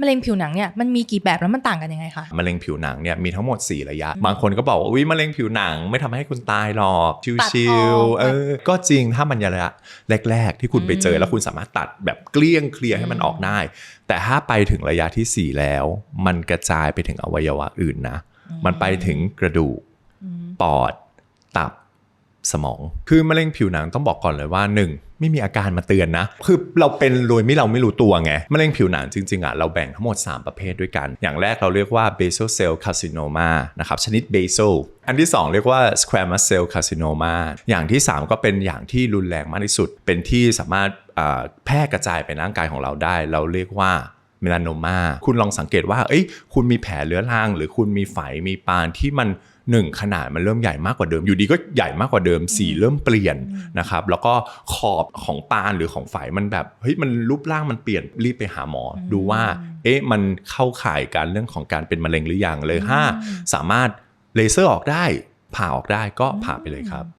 มะเร็งผิวหนังเนี่ยมันมีกี่แบบแล้วมันต่างกันยังไงคะมะเร็งผิวหนังเนี่ยมีทั้งหมด 4 ระยะ บางคนก็บอกว่าอุ้ยมะเร็งผิวหนังไม่ทำให้คุณตายหรอกตัดชิอวอกๆเออก็จริงถ้ามันระยะแรก ๆ ที่คุณไปเจอแล้วคุณสามารถตัดแบบเกลี้ยงเคลียร์ให้มันออกได้ แต่ถ้าไปถึงระยะทีสี่4 แล้ว มันกระจายไปถึงอวัยวะอื่นนะมันไปถึงกระดูกปอดตับ สมอง คือมะเร็งผิวหนังต้องบอกก่อนเลยว่า 1. ไม่มีอาการมาเตือนนะ คือเราเป็นโดยไม่เราไม่รู้ตัวไง มะเร็งผิวหนังจริงๆอะเราแบ่งทั้งหมด 3 ประเภทด้วยกัน อย่างแรกเราเรียกว่า basal cell carcinoma นะครับ ชนิด basal อันที่ 2 เรียกว่า squamous cell carcinoma อย่างที่ 3 ก็เป็นอย่างที่รุนแรงมากที่สุด เป็นที่สามารถแพร่กระจายไปร่างกายของเราได้ เราเรียกว่า เมลานโนมาคุณลองสังเกตว่าเอ้ยคุณมีแผลเรื้อรังหรือคุณมีไฝมีปานที่มันหนึ่งขนาดมันเริ่มใหญ่มากกว่าเดิม อยู่ดีก็ใหญ่มากกว่าเดิมสีเริ่มเปลี่ยนนะครับแล้วก็ขอบของปานหรือของไฝมันแบบเฮ้ยมันรูปร่างมันเปลี่ยนรีบไปหาหมอ ดูว่าเอ๊ะมันเข้าข่ายการเรื่องของการเป็นมะเร็งหรือยังเลยห้าสามารถเลเซอร์ออกได้ผ่าออกได้ก็ผ่าไปเลยครับ